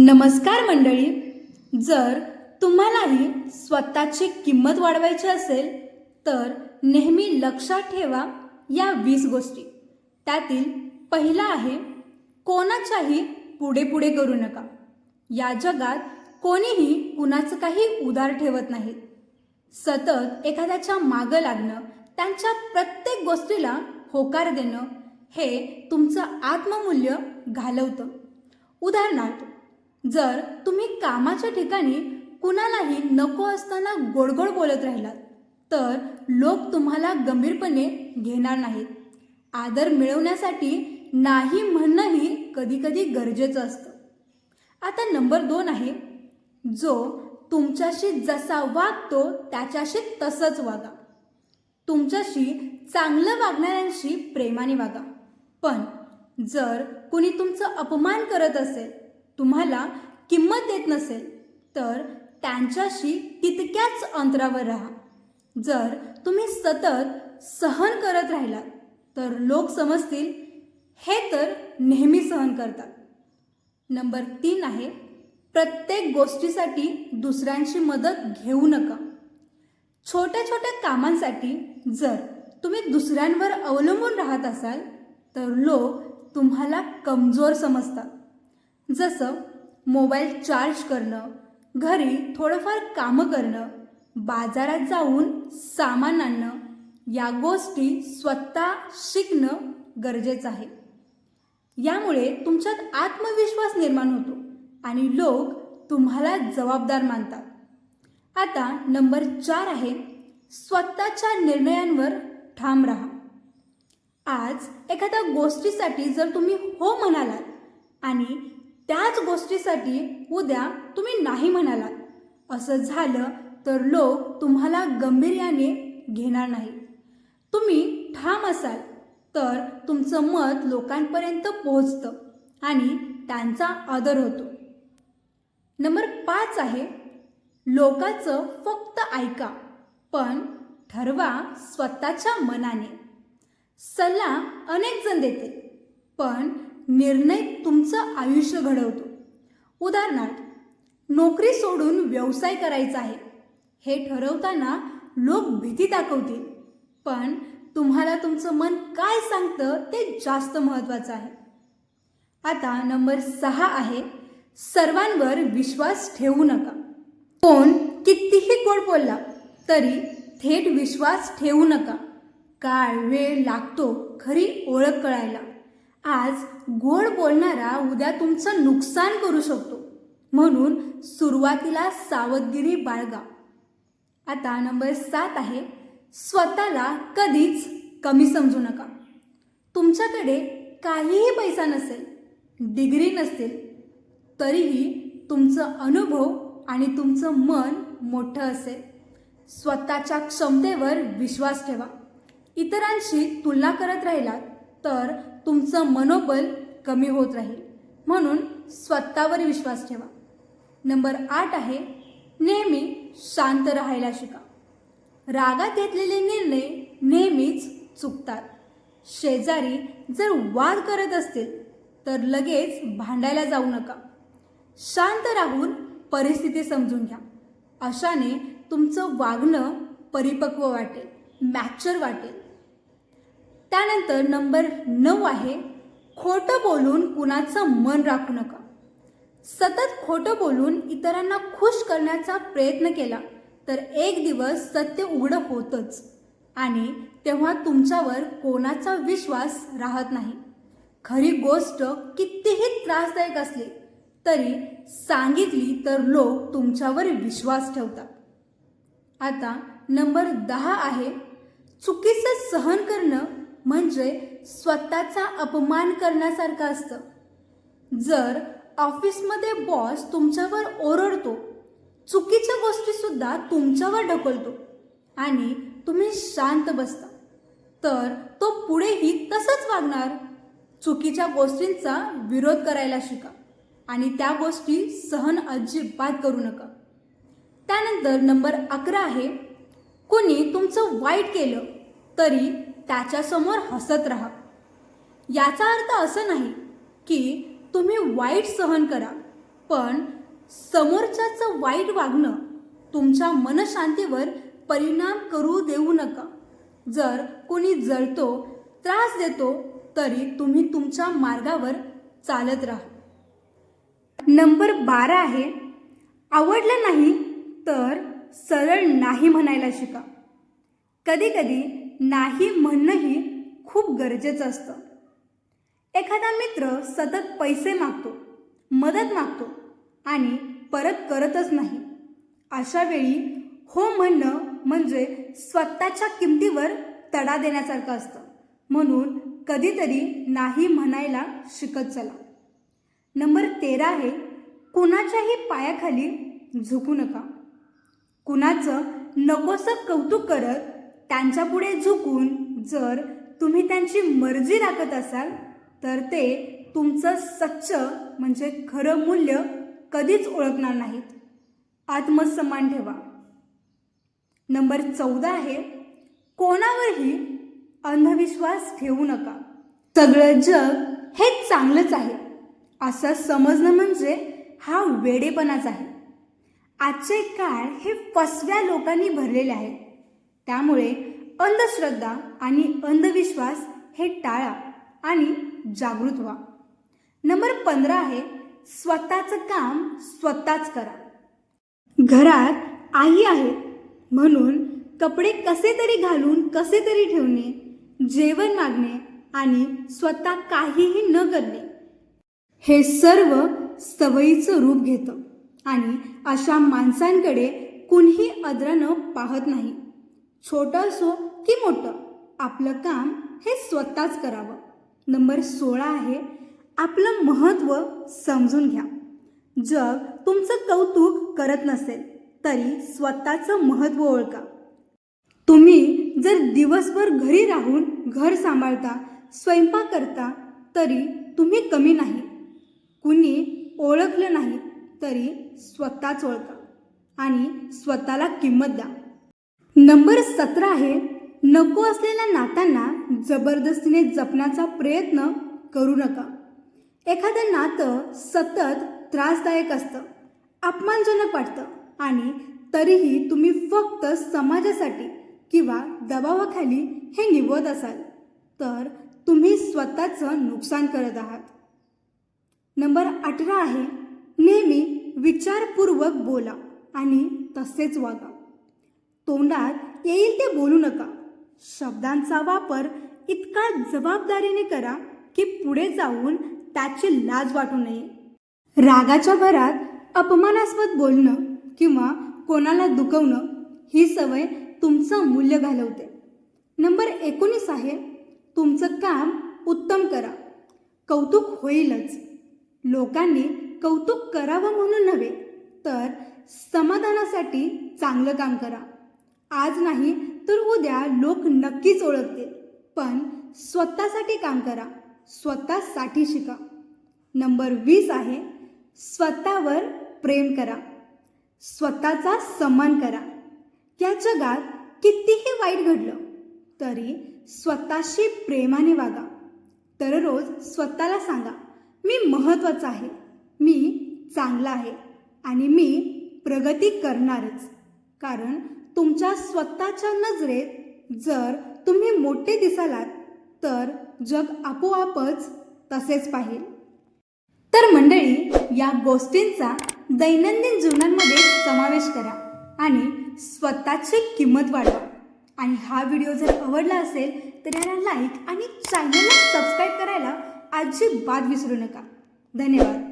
नमस्कार मंडळी. जर तुम्हालाही स्वतःची किंमत वाढवायची असेल तर नेहमी लक्षात ठेवा या वीस गोष्टी. त्यातील पहिला आहे कोणाच्याही पुढे पुढे करू नका. या जगात कोणीही कुणाचं काही उधार ठेवत नाहीत सतत एखाद्याच्या मागं लागणं त्यांच्या प्रत्येक गोष्टीला होकार देणं हे तुमचं आत्ममूल्य घालवतं. उदाहरणार्थ जर तुम्ही कामाच्या ठिकाणी कुणालाही नको असताना गोडगोड बोलत राहिलात तर लोक तुम्हाला गंभीरपणे घेणार नाहीत. आदर मिळवण्यासाठी नाही म्हणणंही कधीकधी गरजेचं असतं. आता नंबर दोन आहे. जो तुमच्याशी जसा वागतो त्याच्याशी तसंच वागा. तुमच्याशी चांगलं वागणाऱ्यांशी प्रेमाने वागा. पण जर कुणी तुमचं अपमान करत असेल तुम्हाला किंमत देत नसेल तर त्यांच्याशी तितक्याच अंतरावर राहा. जर तुम्ही सतत सहन करत राहिलात तर लोक समजतील हे तर नेहमी सहन करतात. नंबर तीन आहे प्रत्येक गोष्टीसाठी दुसऱ्यांची मदत घेऊ नका. छोट्या छोट्या कामांसाठी जर तुम्ही दुसऱ्यांवर अवलंबून राहत असाल तर लोक तुम्हाला कमजोर समजतात. जसं मोबाईल चार्ज करणं घरी थोडंफार कामं करणं बाजारात जाऊन सामान आणणं या गोष्टी स्वतः शिकणं गरजेचं आहे. यामुळे तुमच्यात आत्मविश्वास निर्माण होतो आणि लोक तुम्हाला जबाबदार मानतात. आता नंबर चार आहे स्वतःच्या निर्णयांवर ठाम राहा. आज एखाद्या गोष्टीसाठी जर तुम्ही हो म्हणालात आणि त्याच गोष्टीसाठी उद्या तुम्ही नाही म्हणालात. असं झालं तर लोक तुम्हाला गंभीर्याने घेणार नाही तुम्ही ठाम असाल तर तुमचं मत लोकांपर्यंत पोहोचतं आणि त्यांचा आदर होतो. नंबर पाच आहे लोकांचं फक्त ऐका पण ठरवा स्वतःच्या मनाने. सल्ला अनेक जण देते पण निर्णय तुमचं आयुष्य घडवतो. उदाहरणार्थ नोकरी सोडून व्यवसाय करायचा आहे. हे ठरवताना लोक भीती दाखवतील. पण तुम्हाला तुमचं मन काय सांगतं ते जास्त महत्त्वाचं आहे. आता नंबर सहा आहे सर्वांवर विश्वास ठेवू नका. कोण कितीही गोड बोलला तरी थेट विश्वास ठेवू नका. काळ वेळ लागतो खरी ओळख कळायला. आज गोड बोलणारा उद्या तुमचं नुकसान करू शकतो. म्हणून सुरुवातीला सावधगिरी बाळगा. आता नंबर सात आहे स्वतःला कधीच कमी समजू नका. तुमच्याकडे काहीही पैसा नसेल डिग्री नसेल तरीही तुमचं अनुभव आणि तुमचं मन मोठं असेल. स्वतःच्या क्षमतेवर विश्वास ठेवा. इतरांशी तुलना करत राहिलात तर तुमचं मनोबल कमी होत राहील. म्हणून स्वतःवर विश्वास ठेवा. नंबर आठ आहे नेहमी शांत राहायला शिका. रागात घेतलेले निर्णय नेहमीच चुकतात. शेजारी जर वाद करत असतील तर लगेच भांडायला जाऊ नका. शांत राहून परिस्थिती समजून घ्या. अशाने तुमचं वागणं परिपक्व वाटेल मॅच्युअर वाटेल. त्यानंतर नंबर नऊ आहे खोटं बोलून कुणाचं मन राखू नका. सतत खोटं बोलून इतरांना खुश करण्याचा प्रयत्न केला तर एक दिवस सत्य उघडं होतंच. आणि तेव्हा तुमच्यावर कोणाचा विश्वास राहत नाही. खरी गोष्ट कितीही त्रासदायक असली तरी सांगितली तर लोक तुमच्यावर विश्वास ठेवतात. आता नंबर दहा आहे चुकीचं सहन करणं म्हणजे स्वतःचा अपमान करण्यासारखं असतं. जर ऑफिसमध्ये बॉस तुमच्यावर ओरडतो चुकीच्या गोष्टीसुद्धा तुमच्यावर ढकलतो आणि तुम्ही शांत बसता तर तो पुढेही तसंच वागणार. चुकीच्या गोष्टींचा विरोध करायला शिका आणि त्या गोष्टी सहन अजिबात करू नका. त्यानंतर नंबर अकरा आहे कुणी तुमचं वाईट केलं तरी त्याच्यासमोर हसत राहा. याचा अर्थ असं नाही की तुम्ही वाईट सहन करा पण समोरच्याचं वाईट वागणं तुमच्या मनशांतीवर परिणाम करू देऊ नका. जर कोणी जळतो त्रास देतो तरी तुम्ही तुमच्या मार्गावर चालत राहा. नंबर बारा आहे आवडलं नाही तर सरळ नाही म्हणायला शिका. कधी कधी नाही म्हणणंही खूप गरजेचं असतं. एखादा मित्र सतत पैसे मागतो मदत मागतो आणि परत करतच नाही. अशा वेळी हो म्हणणं म्हणजे स्वतःच्या किमतीवर तडा देण्यासारखं असतं. म्हणून कधीतरी नाही म्हणायला शिकत चला. नंबर तेरा आहे कुणाच्याही पायाखाली झुकू नका. कुणाचं नकोसं कौतुक करत त्यांच्यापुढे झुकून जर तुम्ही त्यांची मर्जी राखत असाल तर ते तुमचं सच्च म्हणजे खरं मूल्य कधीच ओळखणार नाहीत. आत्मसन्मान ठेवा. नंबर चौदा आहे कोणावरही अंधविश्वास ठेवू नका. सगळं जग हे चांगलंच आहे. असं समजणं म्हणजे हा वेडेपणाच आहे. आजचे काळ हे फसव्या लोकांनी भरलेले आहे. त्यामुळे अंधश्रद्धा आणि अंधविश्वास हे टाळा आणि जागृत व्हा. नंबर पंधरा आहे स्वतःचं काम स्वतःच करा. घरात आई आहे म्हणून कपडे कसे तरी घालून कसे तरी ठेवणे जेवण मागणे आणि स्वतः काहीही न करणे हे सर्व सवयीचं रूप घेतं आणि अशा माणसांकडे कुणीही अद्रानं पाहत नाही. छोटं असो की मोठं आपलं काम हे स्वतःच करावं. नंबर सोळा आहे आपलं महत्त्व समजून घ्या. जग तुमचं कौतुक करत नसेल तरी स्वतःचं महत्त्व ओळखा. तुम्ही जर दिवसभर घरी राहून घर सांभाळता स्वयंपाक करता तरी तुम्ही कमी नाही. कुणी ओळखलं नाही तरी स्वतःच ओळखा. आणि स्वतःला किंमत द्या. नंबर सतरा आहे नको असलेल्या नात्यांना जबरदस्तीने जपण्याचा प्रयत्न करू नका. एखादं नातं सतत त्रासदायक असतं अपमानजनक वाटतं आणि तरीही तुम्ही फक्त समाजासाठी किंवा दबावाखाली हे निवत असाल तर तुम्ही स्वतःचं नुकसान करत आहात. नंबर अठरा आहे नेहमी विचारपूर्वक बोला आणि तसेच वागा. तोंडात येईल ते बोलू नका. शब्दांचा वापर इतका जबाबदारीने करा की पुढे जाऊन त्याची लाज वाटू नये. रागाच्या भरात अपमानास्पद बोलणं किंवा कोणाला दुखवणं ही सवय तुमचं मूल्य घालवते. नंबर एकोणीस आहे तुमचं काम उत्तम करा. कौतुक होईलच. लोकांनी कौतुक करावं म्हणून नव्हे तर समाधानासाठी चांगलं काम करा. आज नाही तर उद्या लोक नक्कीच ओळखतील. पण स्वतःसाठी काम करा. स्वतःसाठी शिका. नंबर वीस आहे स्वतःवर प्रेम करा. स्वतःचा सन्मान करा. या जगात कितीही वाईट घडलं तरी स्वतःशी प्रेमाने वागा. दररोज स्वतःला सांगा मी महत्त्वाचा आहे. मी चांगला आहे. आणि मी प्रगती करणारच. कारण तुमच्या स्वतःच्या नजरेत जर तुम्ही मोठे दिसालात तर जग आपोआपच तसेच पाहिल. तर मंडळी या गोष्टींचा दैनंदिन जीवनांमध्ये समावेश करा आणि स्वतःची किंमत वाढवा. आणि हा व्हिडिओ जर आवडला असेल तर याला लाईक आणि चॅनलला सबस्क्राईब करायला अजिबात विसरू नका. धन्यवाद.